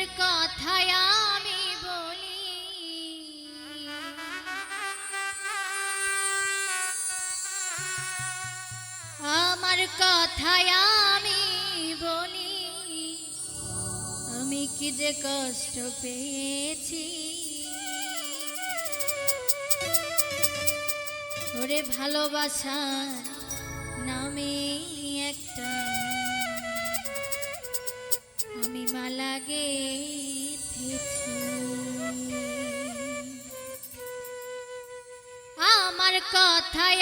তোর কথায় আমি বলি। আমার কথায় আমি বলি, আমি কি যে কষ্ট পেয়েছি? ওরে ভালোবাসার নামে একটা মালা আমার কথায়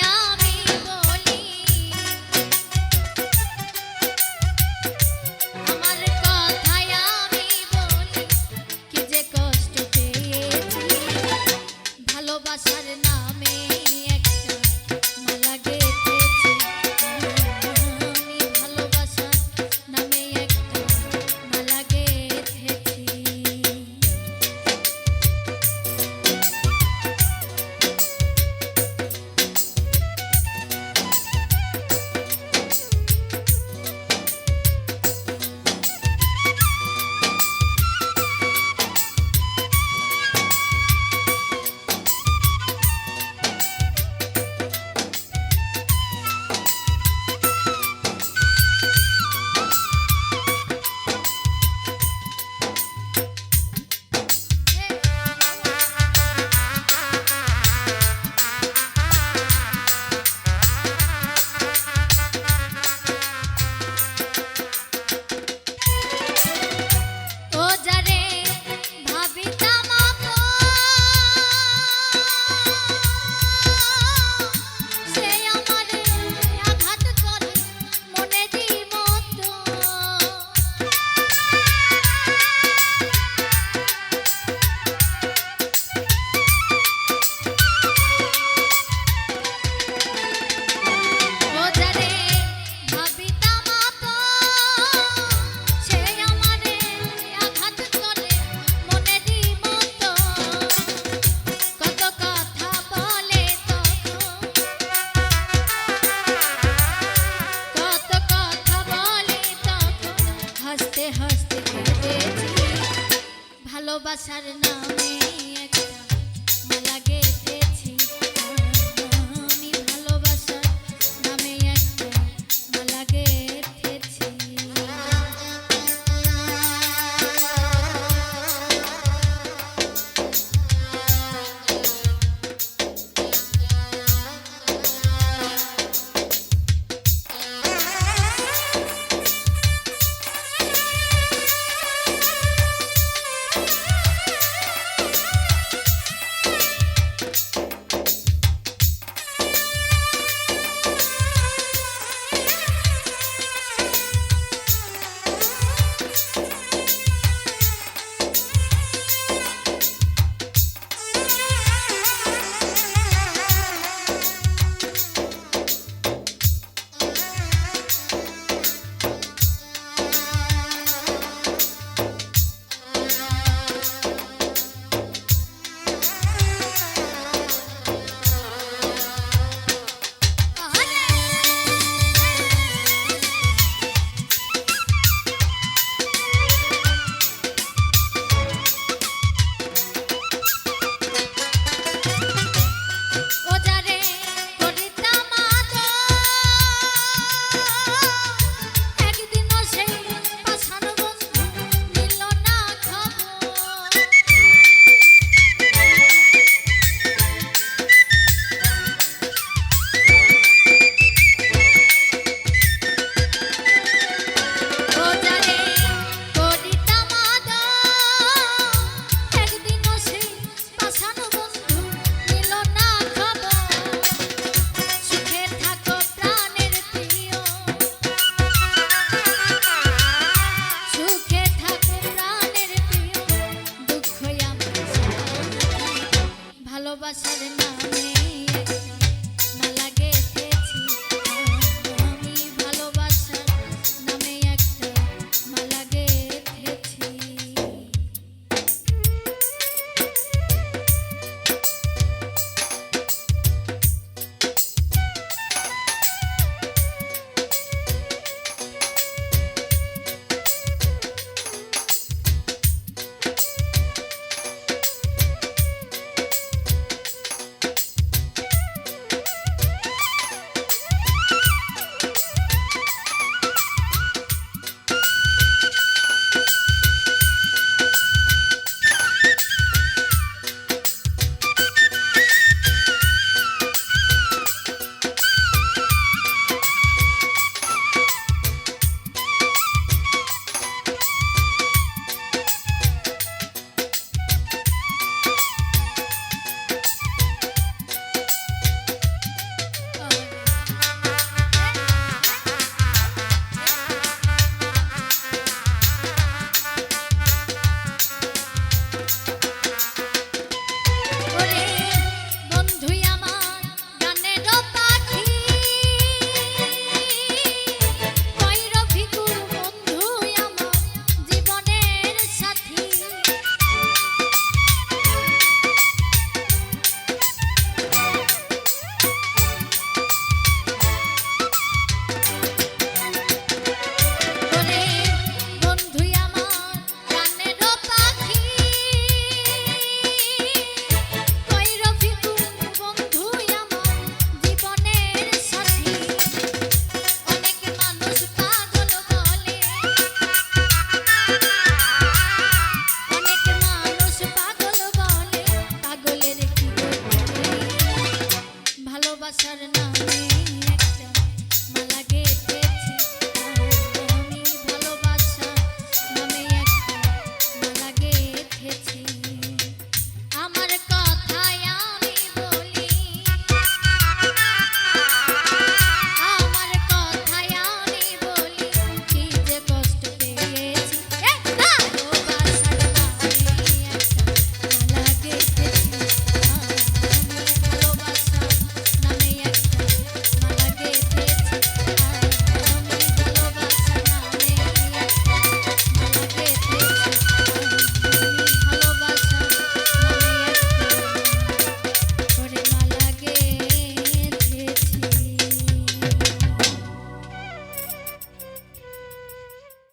pasar nama